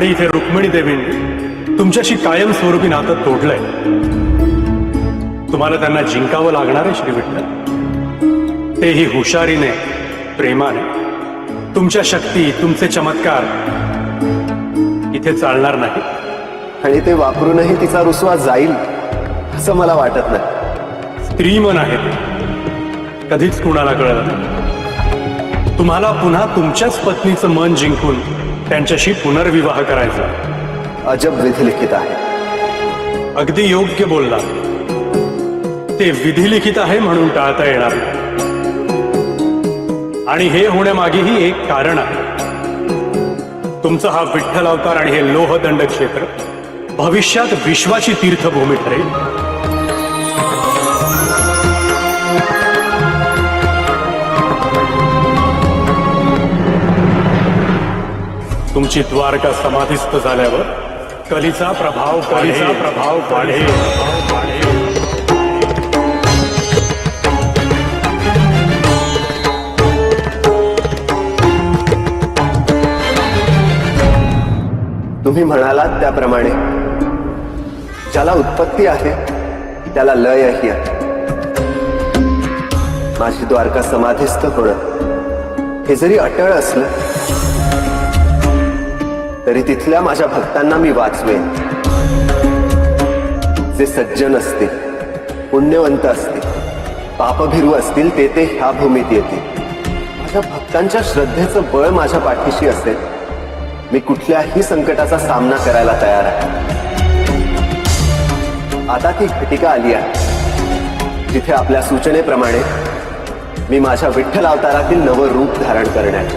आणि इथे रुक्मिणी देवींनी तुमच्याशी कायमस्वरूपी नातं तोडलंय. तुम्हाला त्यांना जिंकावं लागणार आहे श्री विठ्ठल. तेही हुशारीने प्रेमाने. तुमच्या शक्ती तुमचे चमत्कार इथे चालणार नाही. आणि ते वापरूनही तिचा रुसवा जाईल असं मला वाटत नाही. स्त्री मन आहे. कधीच कुणाला कळलं नाही. तुम्हाला पुन्हा तुमच्याच पत्नीचं मन जिंकून त्यांच्याशी पुनर्विवाह करायचा. अजब विधी लिखित आहे. अगदी योग्य बोलला ते विधी लिखित आहे म्हणून टाळता येणार. आणि हे होण्यामागेही एक कारण आहे. तुमचा हा विठ्ठल अवतार आणि हे लोहदंड क्षेत्र भविष्यात विश्वाची तीर्थभूमी ठरेल. तुमची द्वारका समाधिस्थ झाल्यावर कलीचा प्रभाव कलीचा प्रभाव वाढेल. तुम्ही म्हणालात त्याप्रमाणे. ज्याला उत्पत्ती आहे त्याला लयही आहे. माझी द्वारका समाधिस्थ होणं हे जरी अटळ असलं तरी तिथल्या माझ्या भक्तांना मी वाचवेन. जे सज्जन असतील पुण्यवंत असतील पापभिरू असतील ते ते ह्या भूमीत येतील. माझ्या भक्तांच्या श्रद्धेचं बळ माझ्या पाठीशी असेल मी कुठल्याही संकटाचा सामना करायला तयार आहे. आता ती घटिका आली आहे जिथे आपल्या सूचनेप्रमाणे मी माझ्या विठ्ठल अवतारातील नवं रूप धारण करण्याची